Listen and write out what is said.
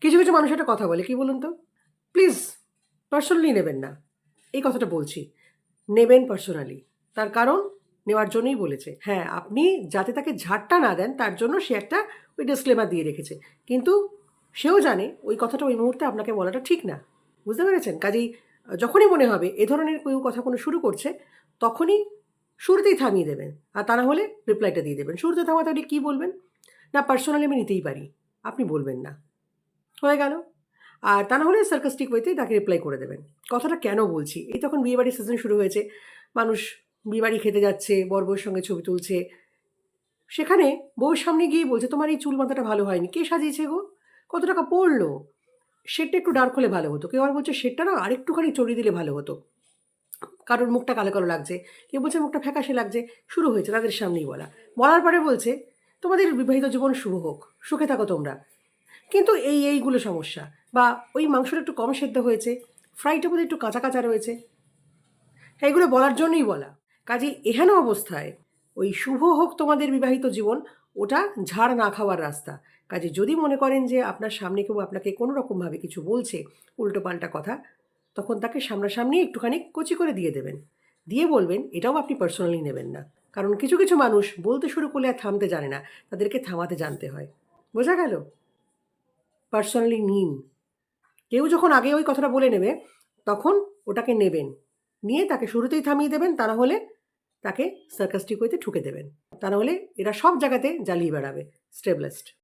কিছু কিছু মানুষ একটা কথা বলে, কি বলুন তো? প্লিজ পার্সোনালি নেবেন না। এই কথাটা বলছি। নেবেন পার্সোনালি তার কারণ নেওয়ার জন্যই বলেছে। হ্যাঁ আপনি যাতে তাকে ঝাড়টা না দেন, তার জন্য সে একটা ওই ডিসক্লেমার দিয়ে রেখেছে। কিন্তু সেও জানে ওই কথাটা ওই মুহূর্তে আপনাকে বলাটা ঠিক না। বুঝতে পেরেছেন? কাজেই যখনই মনে হবে এ ধরনের কেউ কথা কোনো শুরু করছে, তখনই শুরুতেই থামিয়ে দেবেন। আর তা না হলে রিপ্লাইটা দিয়ে দেবেন। শুরুতে থামাতে হলে কী বলবেন? না পার্সোনালি আমি নিতেই পারি। আপনি বলবেন না। হয়ে গেল। আর তা না হলে সার্কাস্টিক ওয়েতে তাকে রিপ্লাই করে দেবেন। কথাটা কেন বলছি? এই তখন বিয়েবাড়ির সিজন শুরু হয়েছে। মানুষ বিয়েবাড়ি খেতে যাচ্ছে, বর বউয়ের সঙ্গে ছবি তুলছে। সেখানে বউয়ের সামনে গিয়ে বলছে, তোমার এই চুল মাথাটা ভালো হয়নি। কে সাজিয়েছে গো? কত টাকা পড়ল? শেডটা একটু ডার্ক হলে ভালো হতো। কেউ আর বলছে শেডটা না, আরেকটুখানি চড়িয়ে দিলে ভালো হতো। কারোর মুখটা কালো কালো লাগছে। কেউ বলছে, মুখটা ফ্যাকাশে লাগছে। শুরু হয়েছে, তাদের সামনেই বলা। বলার পরে বলছে, তোমাদের বিবাহিত জীবন শুভ হোক। সুখে থাকো তোমরা। কিন্তু এই এইগুলো সমস্যা। বা ওই মাংসটা একটু কম সেদ্ধ হয়েছে, ফ্রাইটা বোধহয় একটু কাঁচা কাঁচা রয়েছে। এগুলো বলার জন্যই বলা। কাজে এহেন অবস্থায় ওই শুভ হোক তোমাদের বিবাহিত জীবন, ওটা ঝাড় না খাওয়ার রাস্তা। কাজে যদি মনে করেন যে আপনার সামনে কেউ আপনাকে কোনো রকমভাবে কিছু বলছে, উল্টো পাল্টা কথা, তখন তাকে সামনাসামনি একটুখানি কচি করে দিয়ে দেবেন। দিয়ে বলবেন, এটাও আপনি পার্সোনালি নেবেন না। কারণ কিছু কিছু মানুষ বলতে শুরু করলে আর থামতে জানে না, তাদেরকে থামাতে জানতে হয়। বোঝা গেল? পার্সোনালি নিন কেউ যখন আগে ওই কথাটা বলে নেবে, তখন ওটাকে নেবেন। নিয়ে তাকে শুরুতেই থামিয়ে দেবেন তা না হলে তাকে সার্কাস্টিক ওয়েতে ঠুকে দেবেন। তা না হলে এরা সব জায়গাতে জ্বালিয়ে বেড়াবে স্টেবলেস্ট